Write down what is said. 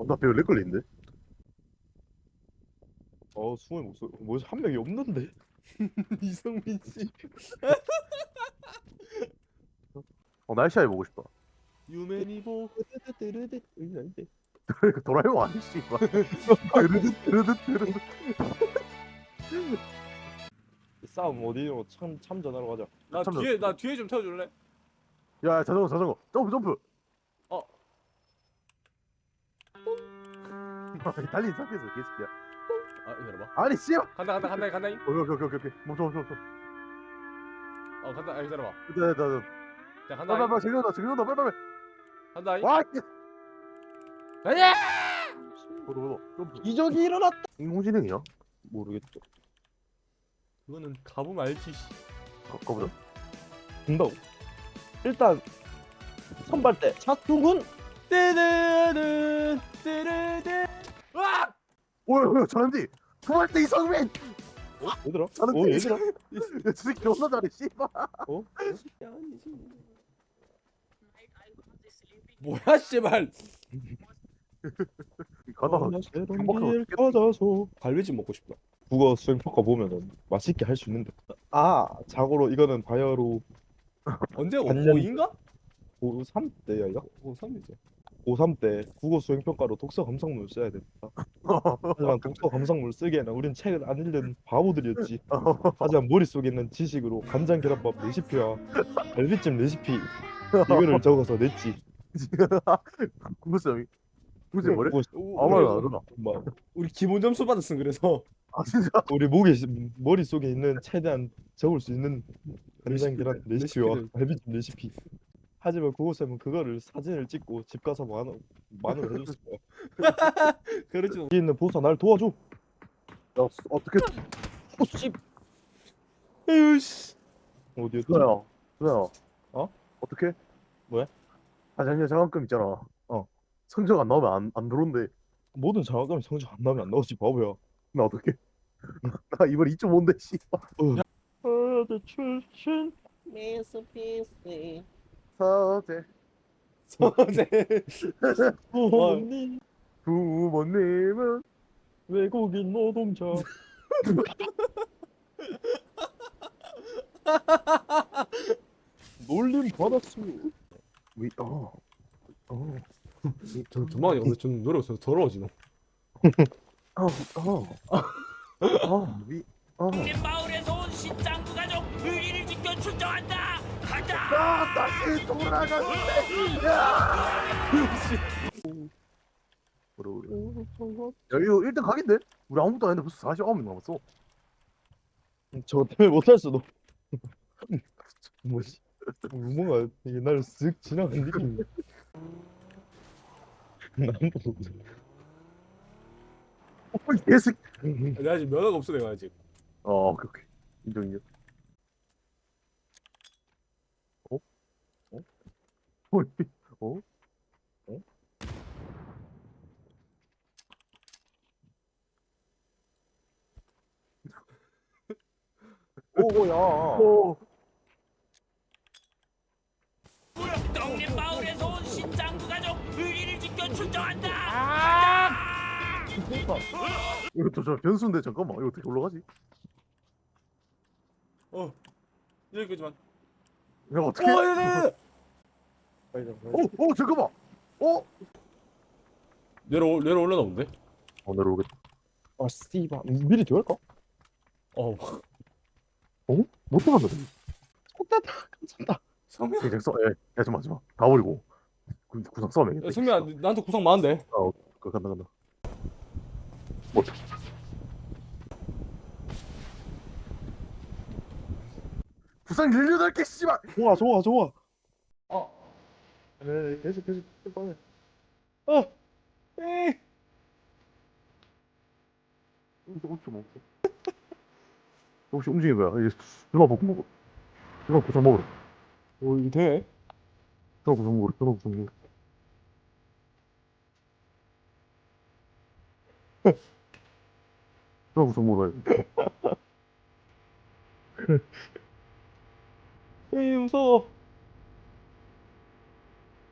어, 나 배우 렉 걸리는데? 어 승우의 목소리 뭐지 한 명이 없는데 이성민 씨. 어, 날씨 아이 보고 싶다. 유메니보. 아닌데 도라에몽 아니, 씨발. 드르드, 드르드, 드르드. 싸움 어디로 참 참전하러 가자 나참 뒤에 나 뒤에 좀 태워줄래? 야, 야, 자전거, 자전거. 점프, 점프. 달린 상태에서 개새끼야. 아 기다려봐. 아니, 씨발. 간다 간다 간다 간다. 오케이, 오케이, 오케이, 오케이. 멈춰, 멈춰, 멈춰. 어 간다. 아 기다려봐. 네, 네, 네. 자 간다. 빨리, 빨리, 지금 온다, 빨리, 빨리. 간다. 와, 이 가자. 보도, 보도. 점프. 기적이 일어났다 인공지능이야? 모르겠죠 그거는 가보면 알지. 씨. 가, 가보자. 된다고 일단 선발대 차투군 뜨르르 뜨르르. 와! 오야, 오야, 잘한디. 그할 때 이성민. 얘들아 잘한디. 어 얘들아 야, 저 새끼 존나 잘해, 씨발. 뭐야 씨발. 가다가 어, 새로운 경박하고 길 찾아서 갈비찜 먹고 싶다. 국어 수행 평가 보면은 맛있게 할 수 있는데 아 자고로 이거는 바이오로 언제 반년- 고2인가? 고3 때야 이거 고3이지. 고3 때 국어 수행 평가로 독서 감상문을 써야 된다 하지만 독서 감상문을 쓰기에는 우린 책을 안 읽는 바보들이었지 하지만 머릿속에 있는 지식으로 간장 계란밥 레시피와 갈비찜 레시피 이거를 적어서 냈지. 구구쌤 오, 아무 말도 안 하잖아. 뭐, 우리 기본 점수 받았음 그래서. 아, 진짜. 우리 목에 있- 머릿속에 있는 최대한 적을 수 있는 간장 계란 레시피와 레시피를. 갈비찜 레시피 하지만 국어쌤은 그거를 사진을 찍고 집 가서 만원 만원 해줬을 거야 그렇지. 여기 있는 보사 날 도와줘 야, 어떻게, 오씨 에휴 씨. 어디였지? 누나야, 누나야. 어? 어떻게? 왜? 아, 작년 장학금 있잖아. 어. 성적 안 나오면 안, 안 들어온대. 모든 장학금이 성적 안 나오면 안 나오지 바보야 나 어떻게? 나 이번 2.5인데, 씨발. 어디 출신 사제, 서재. 부모님 부모님은 외국인 노동자 놀림 받았어 위, 어. 어. 저 조만간 오늘 좀 노래 없어서 더러워지노. 어, 어. 어, 위, 어. 마을에서 온 신장구 가족 의리를 지켜 출정한다. 아, 다시 돌아가는데. 야! 그래, 그래. 야, 이거 1등 각인데? 우리 아무것도 안 했는데 벌써 49명 남았어. 저 때문에 못할 수도 뭐지 뭔가 이게 나를 쓱 지나간 느낌이 난 보고 어, 이 개새끼. 내가 지금 면허가 없어 내가 아직. 어, 오케이, 오케이. 인정, 인정. 어? 어? 어? 어? 어? 오야 오, 동네 마을에서 온 신장구 가족 의리를 지켜 출정한다. 이거 저, 저 변수인데 잠깐만 이거 어떻게 올라가지? 어. 여기까지만. 야 어떻게? 오, 예, 예, 예. 오, 오 잠깐만. 어? 내려 내려 올라나온대. 어 내려오겠다. 아 씨발 미리 들어갈까? 어. 못 들어간다. 좋겠다 괜찮다 성민. 그냥 써. 예, 하지 마, 하지 마. 다 버리고. 구- 구상 싸움 해야겠다. 야, 성민아 나한테 구상 많은데. 그 간다 간다. 뭐? 구상 18개 씨발. 좋아 좋아 좋아 어 네, 계속 계속 계속 빨리 어 에이 없어? 혹시 움직인 거야? 이제 누나 먹고 먹어. 누나 구상 먹으러. 어 이거 돼? 누나 구상 먹으러. 누나 구상 먹으러. 누나 구상 먹으러. 에이 무서워